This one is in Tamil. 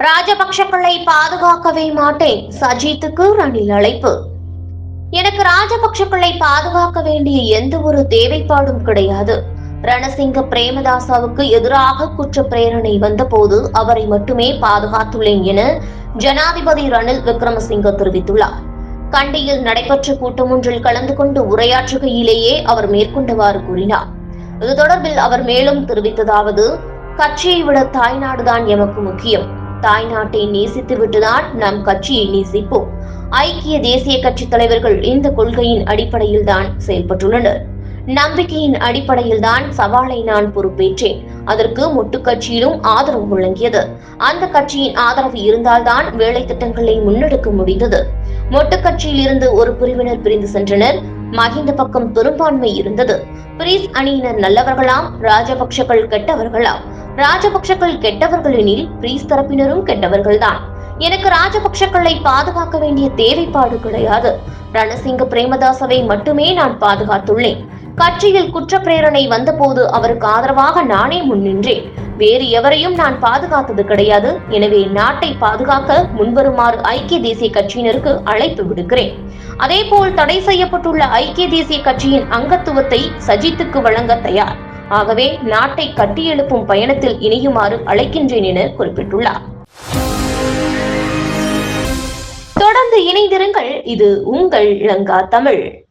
ராஜபக்ஷக்களை பாதுகாக்கவே மாட்டேன். சஜித்துக்கு ரணில் அழைப்பு. எனக்கு ராஜபக்ஷக்களை பாதுகாக்க வேண்டிய எந்த ஒரு தேவைப்பாடும் கிடையாது. ரணசிங்க பிரேமதாசாவுக்கு எதிராக குற்ற பிரேரணை வந்தபோது அவரை மட்டுமே பாதுகாத்துள்ளேன் என ஜனாதிபதி ரணில் விக்ரமசிங்க தெரிவித்துள்ளார். கண்டியில் நடைபெற்ற கூட்டம் ஒன்றில் கலந்து கொண்டு உரையாற்றுகையிலேயே அவர் மேற்கொண்டவாறு கூறினார். இது தொடர்பில் அவர் மேலும் தெரிவித்ததாவது கட்சியை விட தாய்நாடுதான் எமக்கு முக்கியம். தாய்நாட்டை நேசித்து விட்டுதான் நம் கட்சியை நேசிப்போம். ஐக்கிய தேசிய கட்சி தலைவர்கள் இந்த கொள்கையின் அடிப்படையில் தான் செயல்பட்டுள்ளனர். நம்பிக்கையின் அடிப்படையில் தான் சவாலை நான் பொறுப்பேற்றேன். அதற்கு முட்டு கட்சியிலும் ஆதரவு வழங்கியது அந்த கட்சியின் ஆதரவு இருந்தால்தான் வேலை திட்டங்களை முன்னெடுக்க முடிந்தது. மொட்டு கட்சியில் இருந்து ஒரு பிரிவினர் பிரிந்து சென்றனர். மகிந்த பக்கம் பெரும்பான்மை இருந்தது. பிரீஸ் அணியினர் நல்லவர்களாம் ராஜபக்ஷகள் கெட்டவர்களாம். ராஜபக்ஷக்கள் கெட்டவர்கள் எனில் பிரீஸ் தரப்பினரும் கெட்டவர்கள்தான். எனக்கு ராஜபக்ஷக்களை பாதுகாக்க வேண்டிய தேவைப்பாடு கிடையாது. ரணசிங்க பிரேமதாசவை மட்டுமே நான் பாதுகாத்துள்ளேன். கட்சியில் குற்ற பிரேரணை வந்தபோது அவருக்கு ஆதரவாக நானே முன்னின்றேன் வேறு எவரையும் நான் பாதுகாத்தது கிடையாது. எனவே நாட்டை பாதுகாக்க முன்வருமாறு ஐக்கிய தேசிய கட்சியினருக்கு அழைப்பு விடுக்கிறேன். அதேபோல் தடை செய்யப்பட்டுள்ள ஐக்கிய தேசிய கட்சியின் அங்கத்துவத்தை சஜித்துக்கு வழங்க தயார். ஆகவே நாட்டை கட்டியெழுப்பும் பயணத்தில் இணையுமாறு அழைக்கின்றேன் என குறிப்பிட்டுள்ளார். தொடர்ந்து இணைந்திருங்கள். இது உங்கள் இளங்கா தமிழ்.